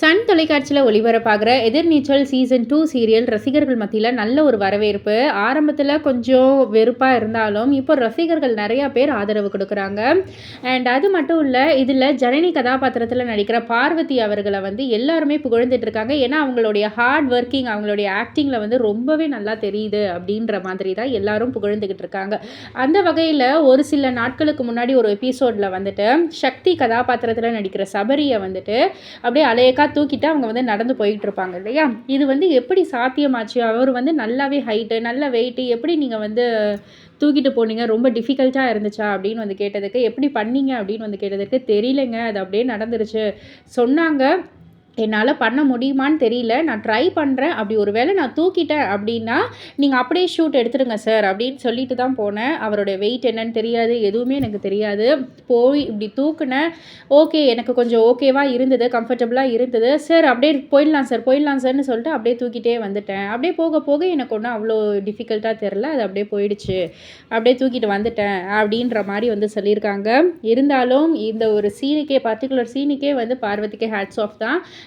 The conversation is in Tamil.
சன் தொலைக்காட்சியில் ஒளிபரப்பாகிற எதிர்நீச்சல் சீசன் டூ சீரியல் ரசிகர்கள் மத்தியில் நல்ல ஒரு வரவேற்பு. ஆரம்பத்தில் கொஞ்சம் வெறுப்பாக இருந்தாலும் இப்போ ரசிகர்கள் நிறையா பேர் ஆதரவு கொடுக்குறாங்க. அண்ட் அது மட்டும் இல்லை இதில் ஜனனி கதாபாத்திரத்தில் நடிக்கிற பார்வதி அவர்களை வந்து எல்லாருமே புகழ்ந்துட்டு இருக்காங்க. ஏன்னா அவங்களுடைய ஹார்ட் ஒர்க்கிங் அவங்களுடைய ஆக்டிங்கில் வந்து ரொம்பவே நல்லா தெரியுது அப்படின்ற மாதிரி தான் எல்லாரும் புகழ்ந்துக்கிட்டு இருக்காங்க. அந்த வகையில் ஒரு சில நாட்களுக்கு முன்னாடி ஒரு எபிசோடில் வந்துட்டு சக்தி கதாபாத்திரத்தில் நடிக்கிற சபரியை வந்துட்டு அப்படியே அலையக்கா தூக்கிட்டு அவங்க வந்து நடந்து போயிட்டு இருப்பாங்க இல்லையா? இது வந்து எப்படி சாத்தியமாச்சு? அவர் வந்து நல்லாவே ஹைட்டு நல்ல வெயிட்டு எப்படி நீங்கள் வந்து தூக்கிட்டு போனீங்க? ரொம்ப டிஃபிகல்ட்டாக இருந்துச்சா? அப்படின்னு வந்து கேட்டதுக்கு எப்படி பண்ணீங்க? அப்படின்னு வந்து கேட்டதுக்கு தெரியலைங்க. அது அப்படியே நடந்துருச்சு. சொன்னாங்க. என்னால் பண்ண முடியுமான்னு தெரியல. நான் ட்ரை பண்ணுறேன் அப்படி ஒரு வேளை நான் தூக்கிட்டேன் அப்படின்னா நீங்கள் அப்படியே ஷூட் எடுத்துடுங்க சார் அப்படின்னு சொல்லிட்டு தான் போனேன். அவரோட வெயிட் என்னன்னு தெரியாது எதுவுமே எனக்கு தெரியாது. போய் இப்படி தூக்குனேன். ஓகே எனக்கு கொஞ்சம் ஓகேவாக இருந்தது கம்ஃபர்டபுளாக இருந்தது. சார் அப்படியே போயிடலாம் சார் போயிடலாம் சார்னு சொல்லிட்டு அப்படியே தூக்கிட்டே வந்துட்டேன். அப்படியே போக போக எனக்கு ஒன்றும் அவ்வளோ டிஃபிகல்ட்டாக தெரில அது அப்படியே போயிடுச்சு. அப்படியே தூக்கிட்டு வந்துட்டேன் அப்படின்ற மாதிரி வந்து சொல்லியிருக்காங்க. இருந்தாலும் இந்த ஒரு சீனுக்கே பர்டிகுலர் சீனுக்கே வந்து பார்வதிக்கு ஹேட்ஸ் ஆஃப் தான்.